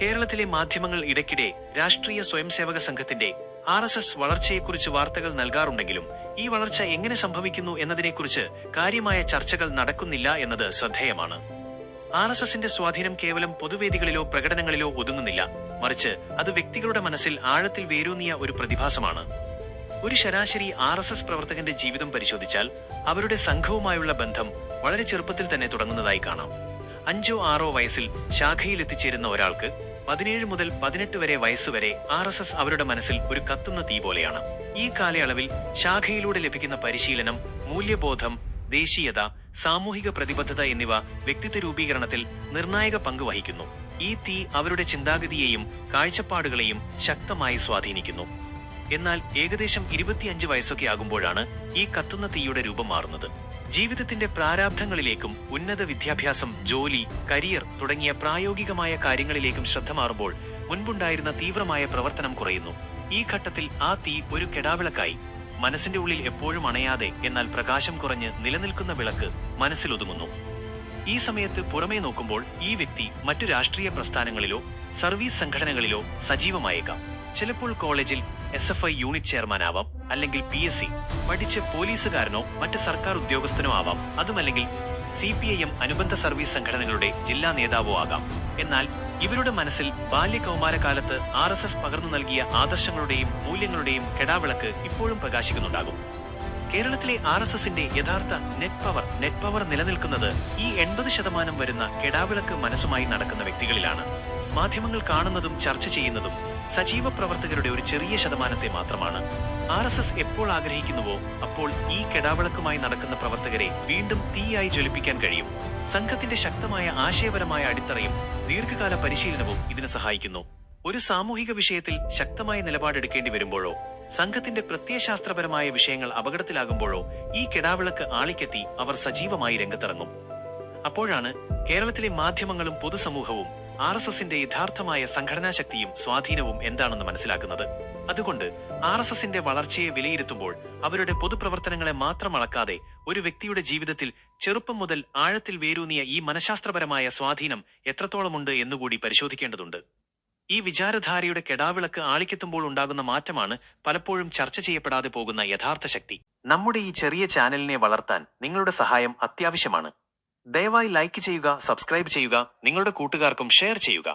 കേരളത്തിലെ മാധ്യമങ്ങൾ ഇടയ്ക്കിടെ രാഷ്ട്രീയ സ്വയംസേവക സംഘത്തിന്റെ ആർ എസ് എസ് വളർച്ചയെക്കുറിച്ച് വാർത്തകൾ നൽകാറുണ്ടെങ്കിലും ഈ വളർച്ച എങ്ങനെ സംഭവിക്കുന്നു എന്നതിനെക്കുറിച്ച് കാര്യമായ ചർച്ചകൾ നടക്കുന്നില്ല എന്നത് ശ്രദ്ധേയമാണ്. ആർ എസ് എസിന്റെ സ്വാധീനം കേവലം പൊതുവേദികളിലോ പ്രകടനങ്ങളിലോ ഒതുങ്ങുന്നില്ല. മറിച്ച് അത് വ്യക്തികളുടെ മനസ്സിൽ ആഴത്തിൽ വേരൂന്നിയ ഒരു പ്രതിഭാസമാണ്. ഒരു ശരാശരി ആർ എസ് എസ് പ്രവർത്തകന്റെ ജീവിതം പരിശോധിച്ചാൽ അവരുടെ സംഘവുമായുള്ള ബന്ധം വളരെ ചെറുപ്പത്തിൽ തന്നെ തുടങ്ങുന്നതായി കാണാം. അഞ്ചോ ആറോ വയസ്സിൽ ശാഖയിൽ എത്തിച്ചേരുന്ന ഒരാൾക്ക് പതിനേഴ് മുതൽ പതിനെട്ട് വരെ വയസ്സുവരെ ആർ എസ് എസ് അവരുടെ മനസ്സിൽ ഒരു കത്തുന്ന തീ പോലെയാണ്. ഈ കാലയളവിൽ ശാഖയിലൂടെ ലഭിക്കുന്ന പരിശീലനം മൂല്യബോധം ദേശീയത സാമൂഹിക പ്രതിബദ്ധത എന്നിവ വ്യക്തിത്വ രൂപീകരണത്തിൽ നിർണായക പങ്ക് വഹിക്കുന്നു. ഈ തീ അവരുടെ ചിന്താഗതിയെയും കാഴ്ചപ്പാടുകളെയും ശക്തമായി സ്വാധീനിക്കുന്നു. എന്നാൽ ഏകദേശം ഇരുപത്തിയഞ്ച് വയസ്സൊക്കെ ആകുമ്പോഴാണ് ഈ കത്തുന്ന തീയുടെ രൂപം മാറുന്നത്. ജീവിതത്തിന്റെ പ്രാരാബ്ധങ്ങളിലേക്കും ഉന്നത വിദ്യാഭ്യാസം ജോലി കരിയർ തുടങ്ങിയ പ്രായോഗികമായ കാര്യങ്ങളിലേക്കും ശ്രദ്ധ മാറുമ്പോൾ മുൻപുണ്ടായിരുന്ന തീവ്രമായ പ്രവർത്തനം കുറയുന്നു. ഈ ഘട്ടത്തിൽ ആ തീ ഒരു കെടാവിളക്കായി. മനസ്സിന്റെ ഉള്ളിൽ എപ്പോഴും അണയാതെ എന്നാൽ പ്രകാശം കുറഞ്ഞ് നിലനിൽക്കുന്ന വിളക്ക് മനസ്സിലൊതുങ്ങുന്നു. ഈ സമയത്ത് പുറമേ നോക്കുമ്പോൾ ഈ വ്യക്തി മറ്റു രാഷ്ട്രീയ പ്രസ്ഥാനങ്ങളിലോ സർവീസ് സംഘടനകളിലോ സജീവമായേക്കാം. ചിലപ്പോൾ കോളേജിൽ S F I unit chairman ആവാം അല്ലെങ്കിൽ പി എസ് സി പഠിച്ച് പോലീസുകാരനോ മറ്റ് സർക്കാർ ഉദ്യോഗസ്ഥനോ ആവാം. അതുമല്ലെങ്കിൽ സി പി ഐ എം അനുബന്ധ സർവീസ് സംഘടനകളുടെ ജില്ലാ നേതാവോ ആകാം. എന്നാൽ ഇവരുടെ മനസ്സിൽ ബാല്യകൗമാരകാലത്ത് ആർ എസ് എസ് പകർന്നു നൽകിയ ആദർശങ്ങളുടെയും മൂല്യങ്ങളുടെയും കെടാവിളക്ക് ഇപ്പോഴും പ്രകാശിക്കുന്നുണ്ടാകും. കേരളത്തിലെ ആർ എസ് എസിന്റെ യഥാർത്ഥ നെറ്റ് പവർ നെറ്റ് പവർ നിലനിൽക്കുന്നത് ഈ എൺപത് ശതമാനം വരുന്ന കെടാവിളക്ക് മനസ്സുമായി നടക്കുന്ന വ്യക്തികളിലാണ്. മാധ്യമങ്ങൾ കാണുന്നതും ചർച്ച ചെയ്യുന്നതും സജീവ പ്രവർത്തകരുടെ ഒരു ചെറിയ ശതമാനത്തെ മാത്രമാണ്. ആർ എസ് എസ് എപ്പോൾ ആഗ്രഹിക്കുന്നുവോ അപ്പോൾ ഈ കെടാവിളക്കുമായി നടക്കുന്ന പ്രവർത്തകരെ വീണ്ടും തീയായി ജ്വലിപ്പിക്കാൻ കഴിയും. സംഘത്തിന്റെ ശക്തമായ ആശയപരമായ അടിത്തറയും ദീർഘകാല പരിശീലനവും ഇതിന് സഹായിക്കുന്നു. ഒരു സാമൂഹിക വിഷയത്തിൽ ശക്തമായ നിലപാടെടുക്കേണ്ടി വരുമ്പോഴോ സംഘത്തിന്റെ പ്രത്യയശാസ്ത്രപരമായ വിഷയങ്ങൾ അപകടത്തിലാകുമ്പോഴോ ഈ കെടാവിളക്ക് ആളിക്കെത്തി അവർ സജീവമായി രംഗത്തിറങ്ങും. അപ്പോഴാണ് കേരളത്തിലെ മാധ്യമങ്ങളും പൊതുസമൂഹവും ആർ എസ് എസിന്റെ യഥാർത്ഥമായ സംഘടനാ ശക്തിയും സ്വാധീനവും എന്താണെന്ന് മനസ്സിലാക്കുന്നത്? അതുകൊണ്ട് ആർ എസ് എസിന്റെ വളർച്ചയെ വിലയിരുത്തുമ്പോൾ അവരുടെ പൊതുപ്രവർത്തനങ്ങളെ മാത്രം അളക്കാതെ ഒരു വ്യക്തിയുടെ ജീവിതത്തിൽ ചെറുപ്പം മുതൽ ആഴത്തിൽ വേരൂന്നിയ ഈ മനഃശാസ്ത്രപരമായ സ്വാധീനം എത്രത്തോളമുണ്ട് എന്നുകൂടി പരിശോധിക്കേണ്ടതുണ്ട്. ഈ വിചാരധാരയുടെ കെടാവിളക്ക് ആളിക്കെത്തുമ്പോൾ ഉണ്ടാകുന്ന മാറ്റമാണ് പലപ്പോഴും ചർച്ച ചെയ്യപ്പെടാതെ പോകുന്ന യഥാർത്ഥ ശക്തി. നമ്മുടെ ഈ ചെറിയ ചാനലിനെ വളർത്താൻ നിങ്ങളുടെ സഹായം അത്യാവശ്യമാണ്. ദയവായി ലൈക്ക് ചെയ്യുക സബ്സ്ക്രൈബ് ചെയ്യുക നിങ്ങളുടെ കൂട്ടുകാർക്കും ഷെയർ ചെയ്യുക.